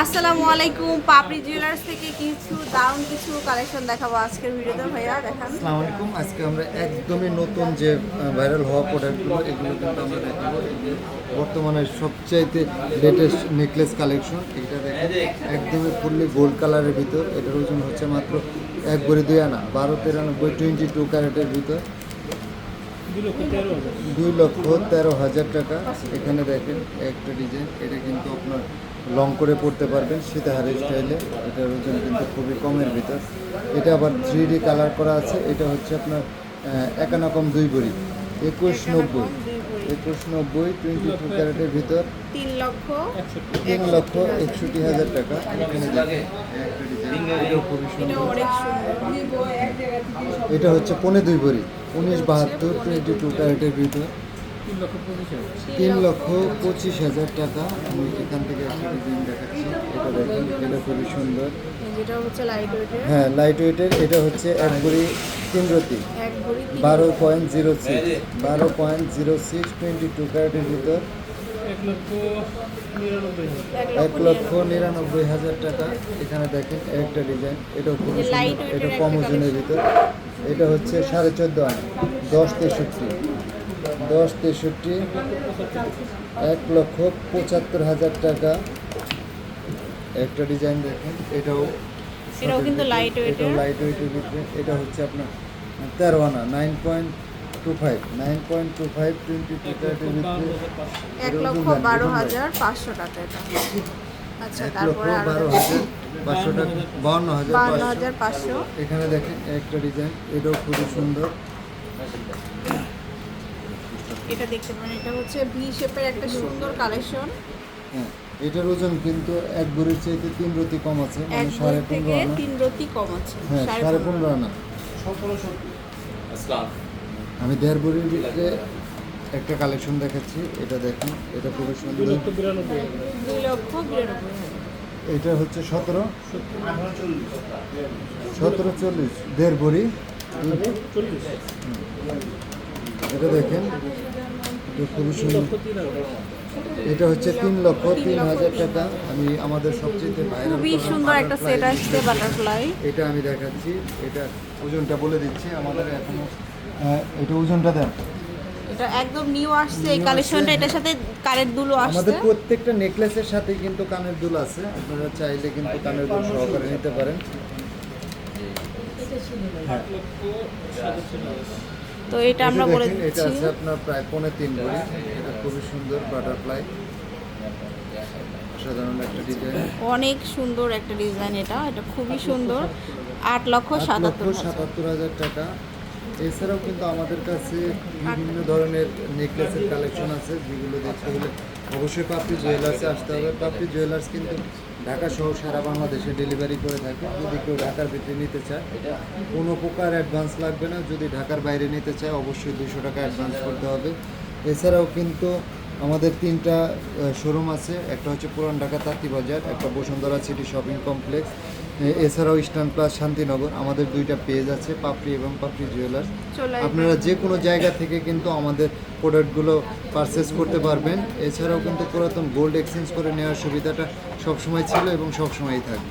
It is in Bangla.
আসসালামু আলাইকুম, পাপড়ি জুয়েলার্স থেকে কিছু দারুণ কিছু কালেকশন দেখাবো আজকের ভিডিওতে ভাইয়া, দেখান। আসসালামু আলাইকুম, আজকে আমরা একদমই নতুন যে ভাইরাল হওয়া প্রোডাক্টগুলো এগুলো কিন্তু আমরা দেখাবো। বর্তমানে সবচাইতে লেটেস্ট নেকলেস কালেকশন এটা দেখেন, একদমই ফুললি গোল্ড কালারের ভিতর। এটার ওজন হচ্ছে মাত্র এক ভরি দুই আনা, বারো তেরানব্বই টোয়েন্টি টু ক্যারেটের ভিতর। দুই লক্ষ তেরো হাজার টাকা। এখানে দেখেন একটা ডিজাইন এটা কিন্তু আপনার লং করে পড়তে পারবেন সীতাহারের স্টাইলে এটার ওজন কিন্তু খুবই কমের ভিতর। এটা আবার থ্রি ডি কালার করা আছে। এটা হচ্ছে আপনার একানকম দুই ভরি একুশ নব্বই। একুশ নব্বই টোয়েন্টি টু ক্যারেটের ভিতর। তিন লক্ষ তিন লক্ষ একষট্টি হাজার টাকা। এটা সুন্দর। এটা হচ্ছে পনে দুই ভরি উনিশ বাহাত্তর টোয়েন্টি টু ক্যারেটের ভিতর। তিন লক্ষ পঁচিশ হাজার। টাকা আমি এখান থেকে একটা ডিজাইন দেখাচ্ছি। এটা দেখেন এটা খুবই সুন্দর। যেটা হচ্ছে লাইট ওয়েটের হ্যাঁ লাইট ওয়েটের এটা হচ্ছে এক ভরি তিন রতি। বারো পয়েন্ট জিরো সিক্স বারো point zero six twenty two ক্যারেটের ভিতর। এক লক্ষ নিরানব্বই হাজার। টাকা। এখানে দেখেন একটা ডিজাইন। এটাও খুবই সুন্দর। এটা কম ওজনের ভিতর। এটা হচ্ছে সাড়ে চোদ্দ আনা দশ তেষট্টি। দশ তেষট্টি এক লক্ষ পঁচাত্তর হাজার টাকা। একটা ডিজাইন দেখেন এটাও এটাও কিন্তু এটাও লাইট ওয়েটের ভিতরে এটা হচ্ছে আপনার তেরো আনা nine point two five nine point two five twenty two ক্যারেটের ভিতরে। এক লক্ষ বারো হাজার পাঁচশো টাকা এটা। আচ্ছা এক লক্ষ তারপরে বারো হাজার পাঁচশো টাকা বাউন্ন হাজার পাঁচশো। এখানে দেখেন একটা ডিজাইন এটাও খুবই সুন্দর। এটা দেখতে পারেন এটা হচ্ছে ভি শেপের একটা সুন্দর কালেকশন হ্যাঁ এটার ওজন কিন্তু এক ভরির চাইতে তিন রতি কম আছে মানে সাড়ে পনেরো থেকে আনা। তিন রতি কম আছে হ্যাঁ সাড়ে পনেরো। আনা। আমি দেড় ভরির ভিতরে একটা কালেকশন দেখাচ্ছি এটা দেখুন এটা খুবই সুন্দর। এটা হচ্ছে সতেরো। সতেরো চল্লিশ দেড় ভরি। এটা দেখেন এটা খুবই সুন্দর এটা হচ্ছে তিন লক্ষ তিন হাজার টাকা। আমি আমাদের সবচেয়ে খুবই সুন্দর একটা সেট আসছে বাটারফ্লাই এটা আমি দেখাচ্ছি। এটা ওজনটা বলে দিচ্ছি। আমাদের এখনও এটা ওজনটা দেন। এটা একদম নিউ আসছে। এই কালেকশনটা এটার সাথে কারের দুলো আসছে। আমাদের প্রত্যেকটা নেকলেসের সাথে কিন্তু কানের দুল আছে। আপনারা চাইলে কিন্তু কানের দুল সহকারে নিতে পারেন। তো এটা আমরা বলে দিচ্ছি এটা আছে আপনার প্রায় পৌনে তিন ভরি। এটা খুবই সুন্দর বাটারফ্লাই সাধারণ একটা ডিজাইন অনেক সুন্দর একটা ডিজাইন এটা। এটা খুবই সুন্দর। আট লক্ষ সাতাত্তর সাতাত্তর হাজার টাকা। এছাড়াও কিন্তু আমাদের কাছে বিভিন্ন ধরনের নেকলেসের কালেকশন আছে, যেগুলো দেখতে হলে অবশ্যই পাপড়ি জুয়েলার্সে আসতে হবে। পাপড়ি জুয়েলার্স কিন্তু ঢাকা সহ সারা বাংলাদেশে ডেলিভারি করে থাকে। যদি কেউ ঢাকার ভিতরে নিতে চায়, কোনো প্রকার অ্যাডভান্স লাগবে না। যদি ঢাকার বাইরে নিতে চায়, অবশ্যই দুশো টাকা অ্যাডভান্স করতে হবে। এছাড়াও কিন্তু আমাদের তিনটা শোরুম আছে। একটা হচ্ছে পুরান ঢাকা তাঁতিবাজার একটা বসুন্ধরা সিটি শপিং কমপ্লেক্স এছাড়াও ইস্টার্ন প্লাস শান্তিনগর আমাদের দুইটা পেজ আছে পাপড়ি এবং পাপড়ি জুয়েলার্স আপনারা যে কোনো জায়গা থেকে কিন্তু আমাদের প্রোডাক্টগুলো পারচেস করতে পারবেন। এছাড়াও কিন্তু পুরাতন গোল্ড এক্সচেঞ্জ করে নেওয়ার সুবিধাটা সবসময় ছিল এবং সবসময়ই থাকবে।